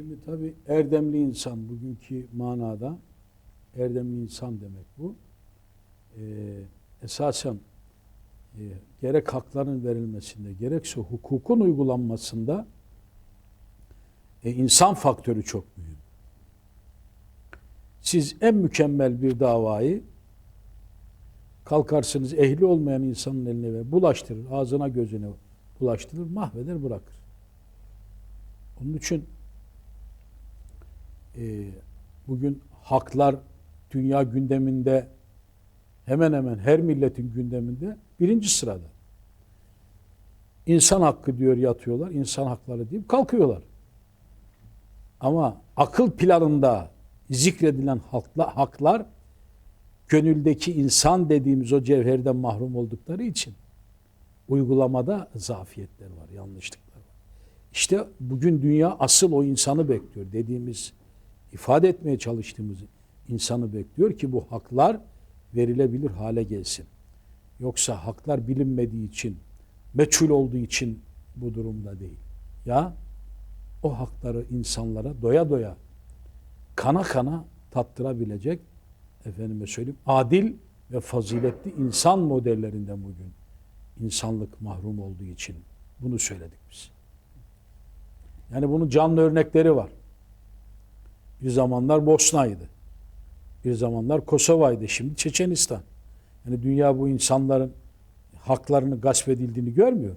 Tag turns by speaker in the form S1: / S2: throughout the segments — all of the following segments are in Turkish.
S1: Şimdi tabii erdemli insan bugünkü manada erdemli insan demek bu. Ee, esasen e, gerek hakların verilmesinde gerekse hukukun uygulanmasında e, insan faktörü çok mühim. Siz en mükemmel bir davayı kalkarsınız ehli olmayan insanın eline ve bulaştırır, ağzına gözüne bulaştırır, mahveder, bırakır. Onun için e, bugün haklar dünya gündeminde hemen hemen her milletin gündeminde birinci sırada. İnsan hakkı diyor yatıyorlar, insan hakları deyip kalkıyorlar. Ama akıl planında zikredilen hakla, haklar gönüldeki insan dediğimiz o cevherden mahrum oldukları için uygulamada zafiyetler var, yanlışlıklar var. İşte bugün dünya asıl o insanı bekliyor dediğimiz, ifade etmeye çalıştığımız insanı bekliyor ki bu haklar verilebilir hale gelsin. Yoksa haklar bilinmediği için, meçhul olduğu için bu durumda değil. Ya o hakları insanlara doya doya, kana kana tattırabilecek, efendime söyleyeyim, adil ve faziletli insan modellerinden bugün insanlık mahrum olduğu için bunu söyledik biz. Yani bunun canlı örnekleri var. Bir zamanlar Bosna'ydı. Bir zamanlar Kosova'ydı. Şimdi Çeçenistan. Yani dünya bu insanların haklarını gasp edildiğini görmüyor.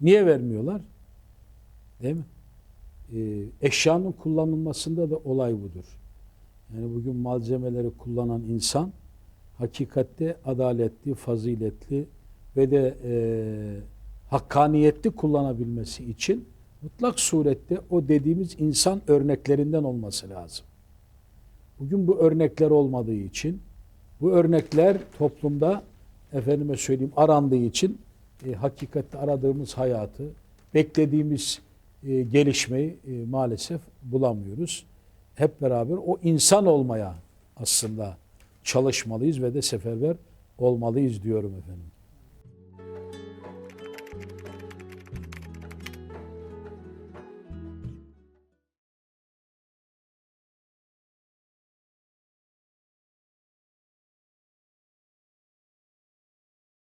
S1: Niye vermiyorlar? Değil mi? Ee, eşyanın kullanılmasında da olay budur. Yani bugün malzemeleri kullanan insan hakikatte adaletli, faziletli ve de e, hakkaniyetli kullanabilmesi için mutlak surette o dediğimiz insan örneklerinden olması lazım. Bugün bu örnekler olmadığı için, bu örnekler toplumda efendime söyleyeyim arandığı için e, hakikatte aradığımız hayatı, beklediğimiz e, gelişmeyi e, maalesef bulamıyoruz. Hep beraber o insan olmaya aslında çalışmalıyız ve de seferber olmalıyız diyorum efendim.